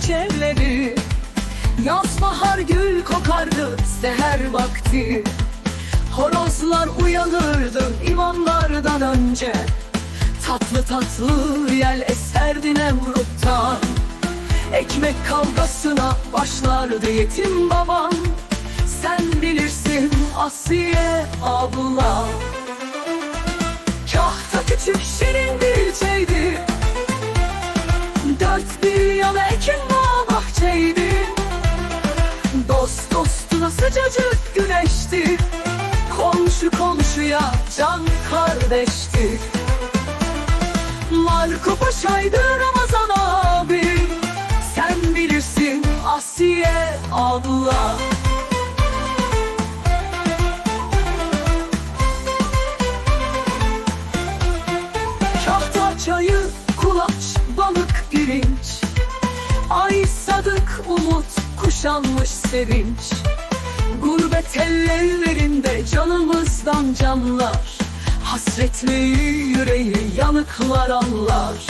çiçekleri Yaz bahar gül kokardı seher vakti. Horozlar uyanırdı imamlardan önce. Tatlı tatlı yel eserdi Nemrut'tan Ekmek kavgasına başlardı yetim babam. Sen bilirsin Asiye abla. Kahta küçük şirin bir ilçeydi sıcacık güneşti. Komşu komşuya can kardeşti. Marco Paşa'ydı Ramazan abi. Sen bilirsin Asiye abla. Kahta çayı, kulaç, balık, pirinç. Ay sadık, umut, kuşanmış sevinç Gurbet ellerinde canımızdan canlar. Hasretli yüreği yanıklar anlar.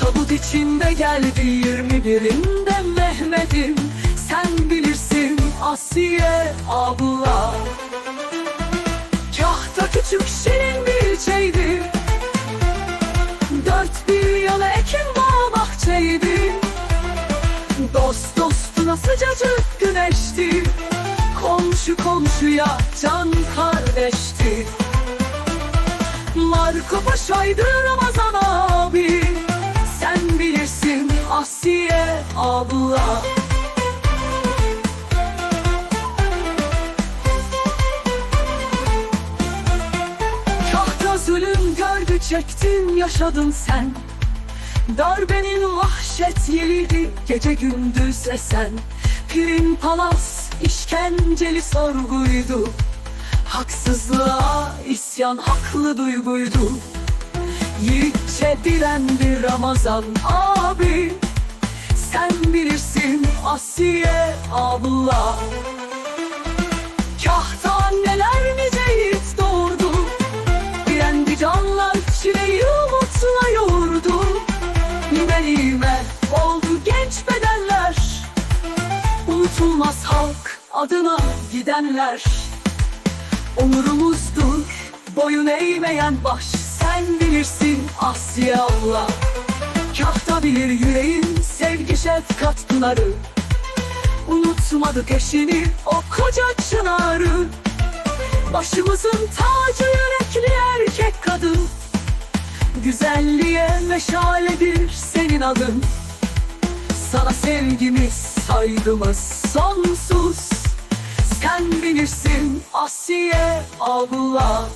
Tabut içinde geldi yirmi birinde Mehmet'im. Sen bilirsin Asiye abla. Kahta küçük şirin bir ilçeydi Dört bir yana ekin bağ bahçeydi. Dost dostuna sıcacık güneşti Komşu komşuya can kardeşti. Marco Paşa'ydı Ramazan abi. Sen bilirsin Asiye abla. Kahta zulüm gördü çektin yaşadın sen. Darbenin vahşet yeriydi gece gündüz esen. Pirin palas işkenceli sorguydu. Haksızlığa isyan haklı duyguydu. Yiğitçe direndi Ramazan abi. Sen bilirsin Asiye abla. Kahta anneler nice yiğit doğurdu. Direndi canlar çileyi umutla yoğurdu Benime oldu genç bedenler Unutulmaz halk adına gidenler. Onurumuzdur boyun eğmeyen baş. Sen bilirsin Asya Allah. Kahta bilir yüreğin sevgi şefkat pınarı Unutmadık eşini o koca çınarı. Başımızın tacı yürekli erkek kadın. Güzelliğe meşaledir senin adın sevgimiz, saygımız sonsuz. Sen bilirsin Asiye abla